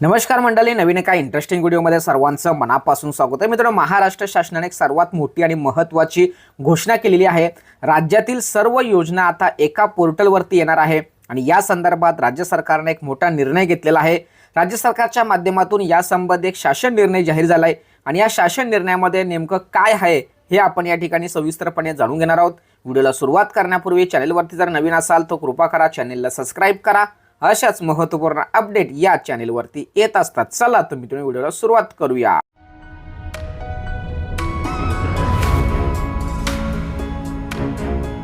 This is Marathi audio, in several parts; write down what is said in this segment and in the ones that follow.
नमस्कार मंडळी नवीन एका इंटरेस्टिंग व्हिडिओमध्ये सर्वांचं मनापासून स्वागत आहे. मित्रांनो महाराष्ट्र शासनाने एक सर्वात मोठी आणि महत्त्वाची घोषणा केलेली आहे. राज्यातील सर्व योजना आता एका पोर्टलवरती येणार आहे आणि या संदर्भात राज्य सरकारने एक मोठा निर्णय घेतलेला आहे. राज्य सरकारच्या माध्यमातून यासंबंधी एक शासन निर्णय जाहीर झाला आहे आणि या शासन निर्णयामध्ये नेमकं काय आहे हे आपण या ठिकाणी सविस्तरपणे जाणून घेणार आहोत. व्हिडिओला सुरुवात करण्यापूर्वी चॅनेलवरती जर नवीन असाल तर कृपा करा चॅनेलला सबस्क्राईब करा. अशाच महत्त्वपूर्ण अपडेट या चॅनेलवरती येत असतात. चला तर मित्रांनो व्हिडिओला सुरुवात करूया.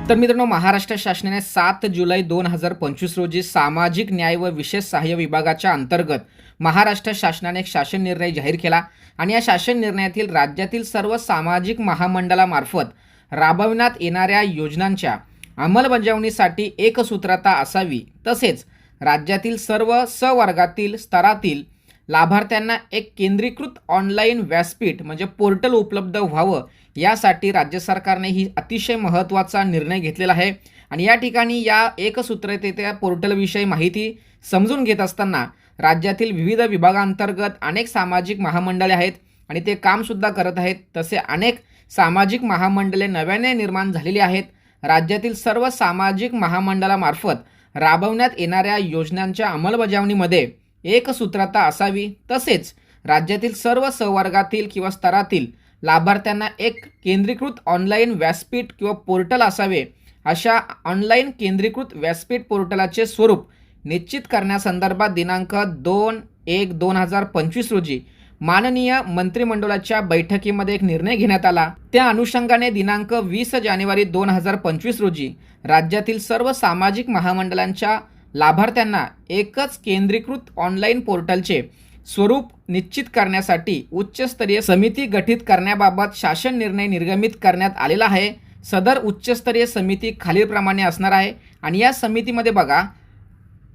तर मित्रांनो महाराष्ट्र शासनाने सात जुलै दोन हजार पंचवीस रोजी सामाजिक न्याय व विशेष सहाय्य विभागाच्या अंतर्गत महाराष्ट्र शासनाने एक शासन निर्णय जाहीर केला आणि या शासन निर्णयातील राज्यातील सर्व सामाजिक महामंडळामार्फत राबविण्यात येणाऱ्या योजनांच्या अंमलबजावणीसाठी एकसूत्रता असावी. तसेच राज्यातील सर्व सवर्गातील स्तरातील लाभार्थ्यांना एक केंद्रीकृत ऑनलाईन व्यासपीठ म्हणजे पोर्टल उपलब्ध व्हावं यासाठी राज्य सरकारने ही अतिशय महत्त्वाचा निर्णय घेतलेला आहे. आणि या ठिकाणी या एकसूत्रतेच्या पोर्टलविषयी माहिती समजून घेत असताना राज्यातील विविध विभागांतर्गत अनेक सामाजिक महामंडळे आहेत आणि ते कामसुद्धा करत आहेत. तसे अनेक सामाजिक महामंडळे नव्याने निर्माण झालेली आहेत. राज्यातील सर्व सामाजिक महामंडळामार्फत राबवण्यात येणाऱ्या योजनांच्या अंमलबजावणीमध्ये एकसूत्रता असावी. तसेच राज्यातील सर्व सहवर्गातील किंवा स्तरातील लाभार्थ्यांना एक केंद्रीकृत ऑनलाईन व्यासपीठ किंवा पोर्टल असावे अशा ऑनलाईन केंद्रीकृत व्यासपीठ पोर्टलाचे स्वरूप निश्चित करण्यासंदर्भात दिनांक दोन एक दोन हजार पंचवीस रोजी माननीय मंत्रिमंडळाच्या बैठकीमध्ये एक निर्णय घेण्यात आला. त्या अनुषंगाने दिनांक वीस जानेवारी दोन हजार पंचवीस रोजी राज्यातील सर्व सामाजिक महामंडळांच्या लाभार्थ्यांना एकच केंद्रीकृत ऑनलाईन पोर्टलचे स्वरूप निश्चित करण्यासाठी उच्चस्तरीय समिती गठीत करण्याबाबत शासन निर्णय निर्गमित करण्यात आलेला आहे. सदर उच्चस्तरीय समिती खालीलप्रमाणे असणार आहे आणि या समितीमध्ये बघा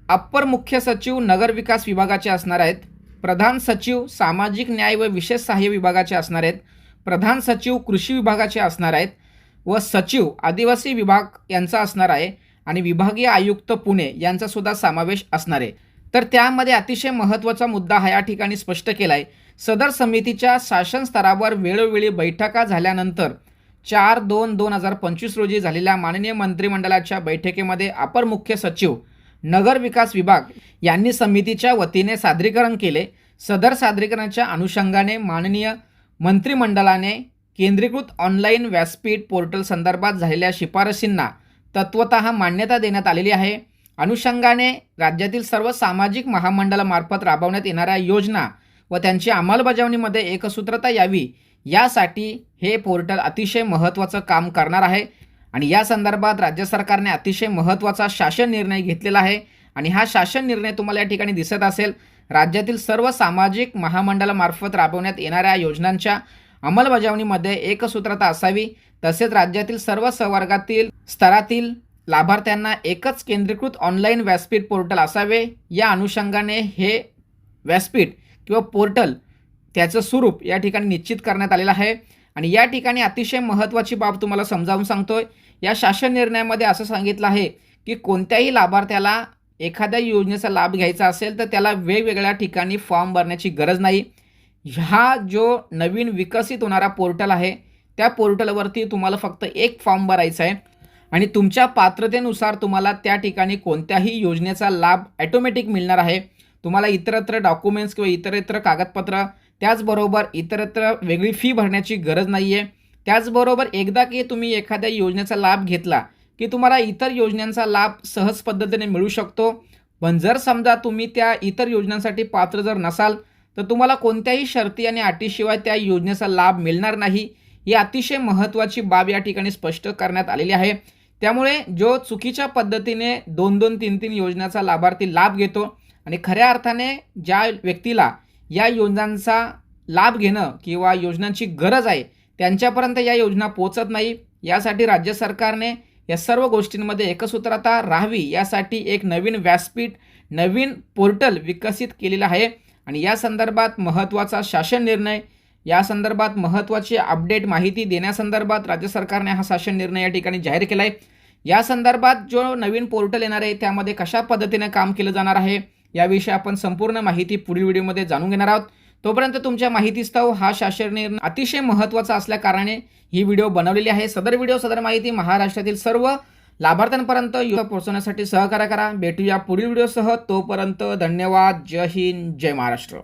अप्पर मुख्य सचिव नगर विकास विभागाचे असणार आहेत. प्रधान सचिव सामाजिक न्याय व विशेष सहाय्य विभागाचे असणार आहेत. प्रधान सचिव कृषी विभागाचे असणार आहेत व सचिव आदिवासी विभाग यांचा असणार आहे आणि विभागीय आयुक्त पुणे यांचा सुद्धा समावेश असणार आहे. तर त्यामध्ये अतिशय महत्त्वाचा मुद्दा हा या ठिकाणी स्पष्ट केला आहे सदर समितीच्या शासन स्तरावर वेळोवेळी बैठका झाल्यानंतर चार दोन दोन हजार पंचवीस रोजी झालेल्या माननीय मंत्रिमंडळाच्या बैठकीमध्ये अपर मुख्य सचिव नगर विकास विभाग यांनी समितीच्या वतीने सादरीकरण केले. सदर सादरीकरणाच्या अनुषंगाने माननीय मंत्रिमंडळाने केंद्रीकृत ऑनलाईन व्यासपीठ पोर्टल संदर्भात झालेल्या शिफारशींना तत्वत मान्यता देण्यात आलेली आहे. अनुषंगाने राज्यातील सर्व सामाजिक महामंडळामार्फत राबवण्यात येणाऱ्या योजना व त्यांची अंमलबजावणीमध्ये एकसूत्रता यावी यासाठी हे पोर्टल अतिशय महत्त्वाचं काम करणार आहे. आणि या संदर्भात राज्य सरकारने अतिशय महत्त्वाचा शासन निर्णय घेतलेला आहे. आणि हा शासन निर्णय तुम्हाला या ठिकाणी दिसत असेल राज्यातील सर्व सामाजिक महामंडळामार्फत राबवण्यात येणाऱ्या योजनांच्या अंमलबजावणीमध्ये एकसूत्रता असावी. तसेच राज्यातील सर्व सहवर्गातील स्तरातील लाभार्थ्यांना एकच केंद्रीकृत ऑनलाईन व्यासपीठ पोर्टल असावे. या अनुषंगाने हे व्यासपीठ किंवा पोर्टल त्याचं स्वरूप या ठिकाणी निश्चित करण्यात आलेलं आहे. आणि या ठिकाणी अतिशय महत्त्वाची बाब तुम्हाला समजावून सांगतोय. या शासन निर्णयामध्ये असं सांगितलं आहे की कोणत्याही लाभार्थ्याला एखाद्या योजनेचा लाभ घ्यायचा असेल तर त्याला वेगवेगळ्या ठिकाणी फॉर्म भरण्याची गरज नाही. हा जो नवीन विकसित होणारा पोर्टल आहे त्या पोर्टलवरती तुम्हाला फक्त एक फॉर्म भरायचा आहे आणि तुमच्या पात्रतेनुसार तुम्हाला त्या ठिकाणी कोणत्याही योजनेचा लाभ ॲटोमॅटिक मिळणार आहे. तुम्हाला इतरत्र डॉक्युमेंट्स किंवा इतरत्र कागदपत्र त्याचबरोबर इतरत्र वेगळी फी भरण्याची गरज नाही आहे त्याचबरोबर एकदा की तुम्ही एखाद्या योजनेचा लाभ घेतला की तुम्हाला इतर योजनांचा लाभ सहज पद्धतीने मिळू शकतो. पण जर समजा तुम्ही त्या इतर योजनांसाठी पात्र जर नसाल तर तुम्हाला कोणत्याही शर्ती आणि अटीशिवाय त्या योजनेचा लाभ मिळणार नाही. ही अतिशय महत्त्वाची बाब या ठिकाणी स्पष्ट करण्यात आलेली आहे. त्यामुळे जो चुकीच्या पद्धतीने दोन दोन तीन तीन योजनाचा लाभार्थी लाभ घेतो आणि खऱ्या अर्थाने ज्या व्यक्तीला या योजनांचा लाभ घेणं किंवा योजनांची गरज आहे त्यांच्यापर्यंत या योजना पोचत नाही. यासाठी राज्य सरकारने या सर्व गोष्टींमध्ये एकसूत्रता राहावी यासाठी एक नवीन व्यासपीठ नवीन पोर्टल विकसित केलेलं आहे. आणि या संदर्भात महत्त्वाचा शासन निर्णय या संदर्भात महत्त्वाची अपडेट माहिती देण्यासंदर्भात राज्य सरकारने हा शासन निर्णय या ठिकाणी जाहीर केला आहे या संदर्भात जो नवीन पोर्टल येणार आहे त्यामध्ये कशा पद्धतीने काम केलं जाणार आहे? याविषयी आपण संपूर्ण माहिती पुढील व्हिडिओमध्ये जाणून घेणार आहोत. तोपर्यंत तुमच्या माहितीस्तव हा शासन निर्णय अतिशय महत्त्वाचा असल्याकारणाने ही व्हिडिओ बनवलेली आहे. सदर व्हिडिओ सदर माहिती महाराष्ट्रातील सर्व लाभार्थ्यांपर्यंत युवा पोहोचवण्यासाठी सहकार्य करा. भेटूया पुढील व्हिडिओसह. तोपर्यंत धन्यवाद. जय हिंद. जय महाराष्ट्र.